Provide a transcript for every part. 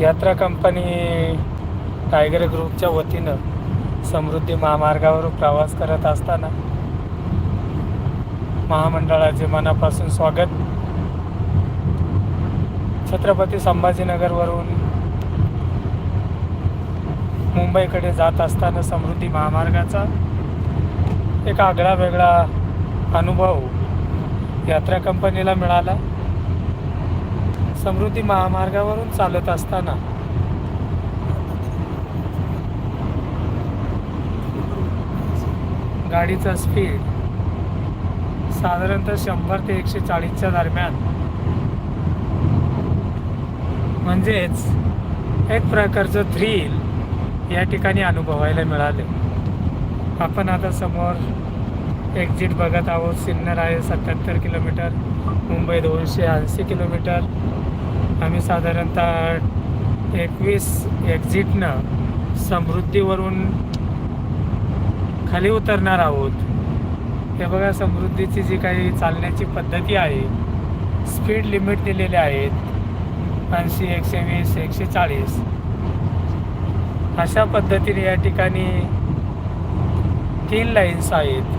यात्रा company tiger ग्रुपच्या वतीनं समृद्धी महामार्गावर प्रवास करत असताना महामंडळाचे मनापासून स्वागत. छत्रपती संभाजीनगरवरून मुंबईकडे जात असताना समृद्धी महामार्गाचा एक आगळा वेगळा अनुभव यात्रा कंपनीला मिळाला. समृद्धी महामार्गावरून चालत असताना. गाडीचा स्पीड साधारणतः शंभर ते एकशे चाळीसच्या दरम्यान. म्हणजेच एक प्रकारचं थ्रिल या ठिकाणी अनुभवायला मिळाले. आपण आता समोर एक्झिट बघत आहोत. सिन्नर आहे सत्याहत्तर किलोमीटर मुंबई दोनशे ऐंशी किलोमीटर आम्ही साधारणतः एकवीस एक्झिटनं समृद्धीवरून खाली उतरणार आहोत. हे बघा समृद्धीची जी काही चालण्याची पद्धती आहे स्पीड लिमिट दिलेले आहेत ऐंशी एकशे वीस एकशे चाळीस. अशा पद्धतीने या ठिकाणी तीन लाईन्स आहेत.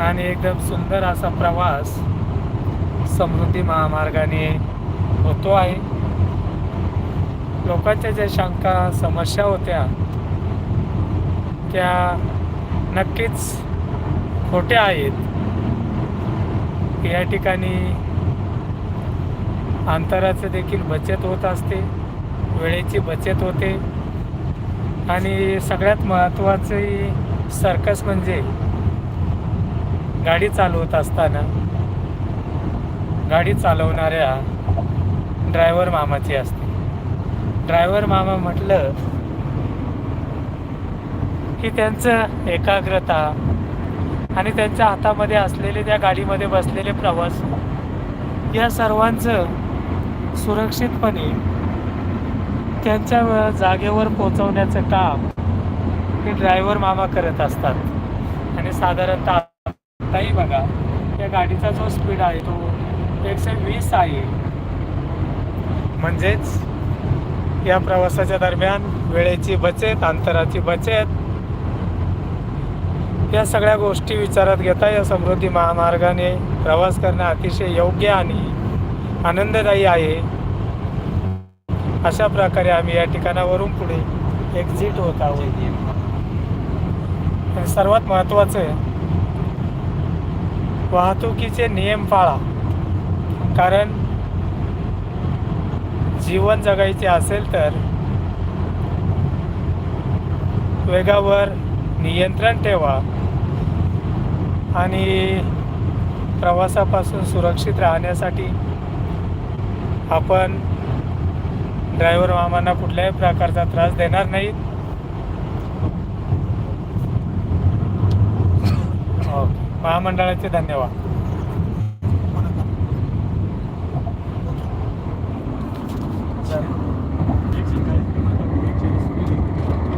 आणि एकदम सुंदर असा प्रवास समृद्धी महामार्गाने होतो आहे. लोकांच्या ज्या शंका समस्या होत्या त्या नक्कीच खोट्या आहेत. या ठिकाणी अंतराचं देखील बचत होत असते वेळेची बचत होते. आणि सगळ्यात महत्त्वाची सर्कस म्हणजे गाडी चालवत असताना गाडी चालवणाऱ्या ड्रायव्हर मामाची असते. ड्रायव्हर मामा म्हटलं की त्यांचं एकाग्रता आणि त्यांच्या हातामध्ये असलेले त्या गाडीमध्ये बसलेले प्रवास या सर्वांचं सुरक्षितपणे त्यांच्या जागेवर पोचवण्याचं काम हे ड्रायव्हर मामा करत असतात. आणि साधारणतः आताही बघा या गाडीचा जो स्पीड आहे तो एकशे वीस आहे. म्हणजेच या प्रवासाच्या दरम्यान वेळेची बचत अंतराची बचत या सगळ्या गोष्टी विचारात घेता या समृद्धी महामार्गाने प्रवास करणं अतिशय योग्य आणि आनंददायी आहे. अशा प्रकारे आम्ही या ठिकाणावरून पुढे एक्झिट होत आहोत. आणि सर्वात महत्त्वाचं आहे वाहतुकीचे नियम पाळा. कारण जीवन जगायचे असेल तर वेगावर नियंत्रण ठेवा आणि प्रवासापासून सुरक्षित राहण्यासाठी आपण ड्रायव्हर मामांना कुठल्याही प्रकारचा त्रास देणार नाहीत. महामंडळाचे धन्यवाद.